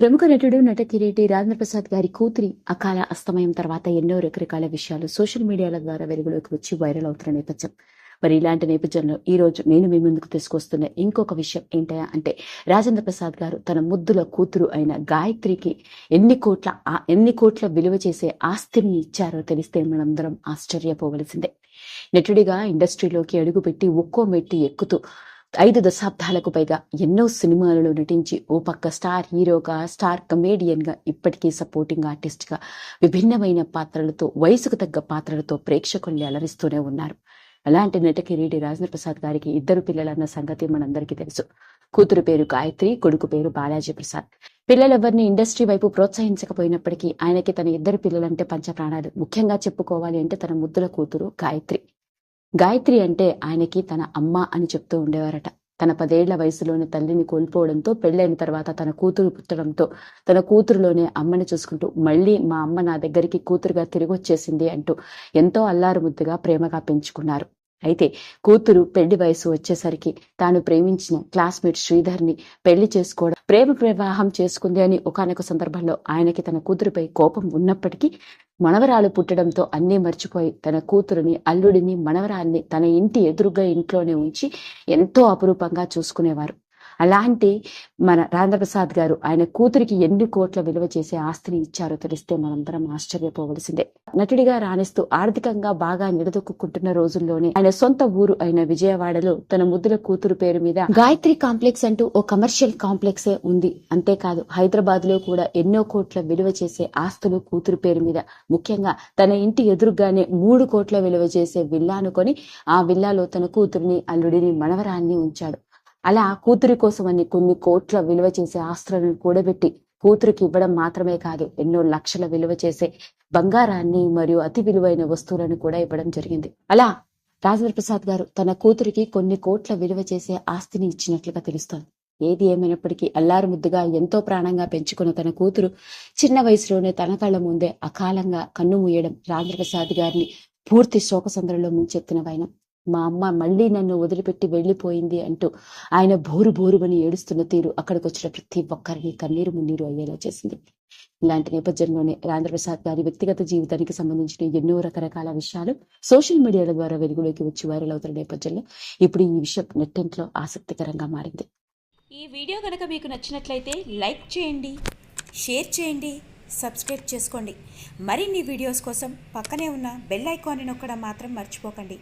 ప్రముఖ నటుడు నట కిరీటి రాజేంద్ర ప్రసాద్ గారి కూతురి అకాల అస్తమయం తర్వాత ఎన్నో రకరకాల విషయాలు సోషల్ మీడియాల ద్వారా వెలుగులోకి వచ్చి వైరల్ అవుతున్న నేపథ్యం. మరి ఇలాంటి నేపథ్యంలో ఈ రోజు నేను మీ ముందుకు తీసుకొస్తున్న ఇంకొక విషయం ఏంటయా అంటే రాజేంద్ర ప్రసాద్ గారు తన ముద్దుల కూతురు అయిన గాయత్రికి ఎన్ని కోట్ల ఎన్ని కోట్ల విలువ చేసే ఆస్తిని ఇచ్చారో తెలిస్తే మనందరం ఆశ్చర్యపోవలసిందే. నటుడిగా ఇండస్ట్రీలోకి అడుగుపెట్టి ఒక్కో మెట్టి ఎక్కుతూ ఐదు దశాబ్దాలకు పైగా ఎన్నో సినిమాలలో నటించి ఓ పక్క స్టార్ హీరోగా స్టార్ కమేడియన్గా ఇప్పటికీ సపోర్టింగ్ ఆర్టిస్ట్గా విభిన్నమైన పాత్రలతో వయసుకు తగ్గ పాత్రలతో ప్రేక్షకుల్ని అలరిస్తూనే ఉన్నారు. అలాంటి నట రాజేంద్ర ప్రసాద్ గారికి ఇద్దరు పిల్లలన్న సంగతి మనందరికీ తెలుసు. కూతురు పేరు గాయత్రి కొడుకు పేరు బాలాజీ ప్రసాద్ పిల్లలెవరిని ఇండస్ట్రీ వైపు ప్రోత్సహించకపోయినప్పటికీ ఆయనకి తన ఇద్దరు పిల్లలంటే పంచప్రాణాలు. ముఖ్యంగా చెప్పుకోవాలి అంటే తన ముద్దుల కూతురు గాయత్రి. గాయత్రి అంటే ఆయనకి తన అమ్మ అని చెప్తూ ఉండేవారట. తన పదేళ్ళ వయసులోనే తల్లిని కోల్పోవడంతో పెళ్ళైన తర్వాత తన కూతురు పుట్టడంతో తన కూతురులోనే అమ్మని చూసుకుంటూ మళ్ళీ మా అమ్మ నా దగ్గరికి కూతురుగా తిరిగి వచ్చేసింది అంటూ ఎంతో అల్లారు ముద్దుగా ప్రేమగా పెంచుకున్నారు. అయితే కూతురు పెళ్ళి వయసు వచ్చేసరికి తాను ప్రేమించిన క్లాస్మేట్ శ్రీధర్ని పెళ్ళి చేసుకోవడం ప్రేమ ప్రవాహం చేసుకుంది అని ఒకానొక సందర్భంలో ఆయనకి తన కూతురుపై కోపం ఉన్నప్పటికీ మనవరాలు పుట్టడంతో అన్నీ మర్చిపోయి తన కూతురుని అల్లుడిని మనవరాల్ని తన ఇంటి ఎదురుగా ఇంట్లోనే ఉంచి ఎంతో అపురూపంగా చూసుకునేవారు. అలాంటి మన రాజేంద్ర గారు ఆయన కూతురికి ఎన్ని కోట్ల విలువ చేసే ఆస్తిని ఇచ్చారో తెలిస్తే మనందరం ఆశ్చర్యపోవలసిందే. నటుడిగా రాణిస్తూ ఆర్థికంగా బాగా నిలదొక్కుంటున్న రోజుల్లోనే ఆయన సొంత ఊరు అయిన విజయవాడలో తన ముద్దుల కూతురు పేరు మీద గాయత్రి కాంప్లెక్స్ అంటూ ఓ కమర్షియల్ కాంప్లెక్సే ఉంది. అంతేకాదు హైదరాబాద్లో కూడా ఎన్నో కోట్ల విలువ చేసే ఆస్తులు కూతురు పేరు మీద. ముఖ్యంగా తన ఇంటి ఎదురుగానే మూడు కోట్ల విలువ చేసే విల్లాను కొని ఆ విల్లాలో తన కూతురిని అల్లుడిని మనవరాన్ని ఉంచాడు. అలా కూతురి కోసం అని కొన్ని కోట్ల విలువ చేసే ఆస్తులను కూడబెట్టి కూతురికి ఇవ్వడం మాత్రమే కాదు ఎన్నో లక్షల విలువ చేసే బంగారాన్ని మరియు అతి విలువైన వస్తువులను కూడా ఇవ్వడం జరిగింది. అలా రాజేంద్ర ప్రసాద్ గారు తన కూతురికి కొన్ని కోట్ల విలువ చేసే ఆస్తిని ఇచ్చినట్లుగా తెలుస్తోంది. ఏది ఏమైనప్పటికీ అల్లారు ముద్దుగా ఎంతో ప్రాణంగా పెంచుకున్న తన కూతురు చిన్న వయసులోనే తన కళ్ళ ముందే అకాలంగా కన్ను మూయడం రాజేంద్ర ప్రసాద్ గారిని పూర్తి శోకసంద్రంలో ముంచెత్తిన వైనం. మా అమ్మ మళ్ళీ నన్ను వదిలిపెట్టి వెళ్ళిపోయింది అంటూ ఆయన బోరు బోరుమని ఏడుస్తున్న తీరు అక్కడికి వచ్చిన ప్రతి ఒక్కరిని కన్నీరు మున్నీరు అయ్యేలా చేసింది. ఇలాంటి నేపథ్యంలోనే రాంధ్రప్రసాద్ గారి వ్యక్తిగత జీవితానికి సంబంధించిన ఎన్నో రకరకాల విషయాలు సోషల్ మీడియాల ద్వారా వెలుగులోకి వచ్చి వైరల్ అవుతున్న నేపథ్యంలో ఇప్పుడు ఈ విషయం నెట్టింట్లో ఆసక్తికరంగా మారింది. ఈ వీడియో కనుక మీకు నచ్చినట్లయితే లైక్ చేయండి షేర్ చేయండి సబ్స్క్రైబ్ చేసుకోండి. మరిన్ని వీడియోస్ కోసం పక్కనే ఉన్న బెల్ ఐకాన్ని నొక్కడం మాత్రం మర్చిపోకండి.